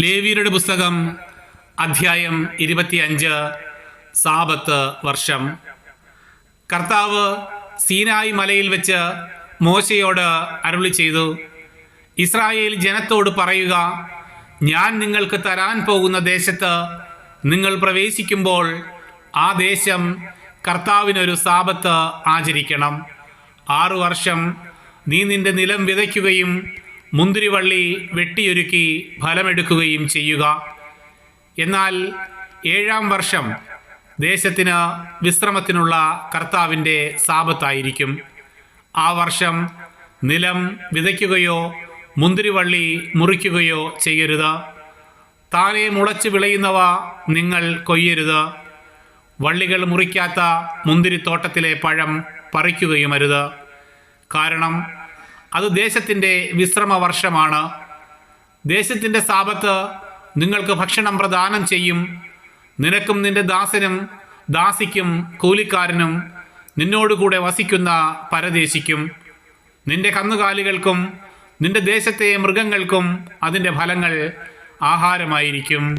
ലേവിയരുടെ പുസ്തകം അധ്യായം ഇരുപത്തിയഞ്ച് സാപത്ത് വർഷം. കർത്താവ് സീനായി മലയിൽ വെച്ച് മോശയോട് അരുളി ചെയ്തു ഇസ്രായേൽ ജനത്തോട് പറയുക ഞാൻ നിങ്ങൾക്ക് തരാൻ പോകുന്ന ദേശത്ത് നിങ്ങൾ പ്രവേശിക്കുമ്പോൾ ആ ദേശം കർത്താവിനൊരു സാപത്ത് ആചരിക്കണം. ആറു വർഷം നീ നിന്റെ നിലം വിതയ്ക്കുകയും മുന്തിരിവള്ളി വെട്ടിയൊരുക്കി ഫലമെടുക്കുകയും ചെയ്യുക. എന്നാൽ ഏഴാം വർഷം ദേശത്തിന് വിശ്രമത്തിനുള്ള കർത്താവിന്റെ സാപത്തായിരിക്കും. ആ വർഷം നിലം വിതയ്ക്കുകയോ മുന്തിരിവള്ളി മുറിക്കുകയോ ചെയ്യരുത്. താനെ മുളച്ച് വിളയുന്നവ നിങ്ങൾ കൊയ്യരുത്. വള്ളികൾ മുറിക്കാത്ത മുന്തിരിത്തോട്ടത്തിലെ പഴം പറിക്കുകയുമരുത് കാരണം അത് ദേശത്തിന്റെ വിശ്രമ വർഷമാണ് ദേശത്തിന്റെ സാപത്ത് നിങ്ങൾക്ക് ഭക്ഷണം പ്രദാനം ചെയ്യും. നിനക്കും നിന്റെ ദാസനും ദാസിക്കും കൂലിക്കാരനും നിന്നോടുകൂടെ വസിക്കുന്ന പരദേശിക്കും നിന്റെ കന്നുകാലികൾക്കും നിന്റെ ദേശത്തെ മൃഗങ്ങൾക്കും അതിന്റെ ഫലങ്ങൾ ആഹാരമായിരിക്കും.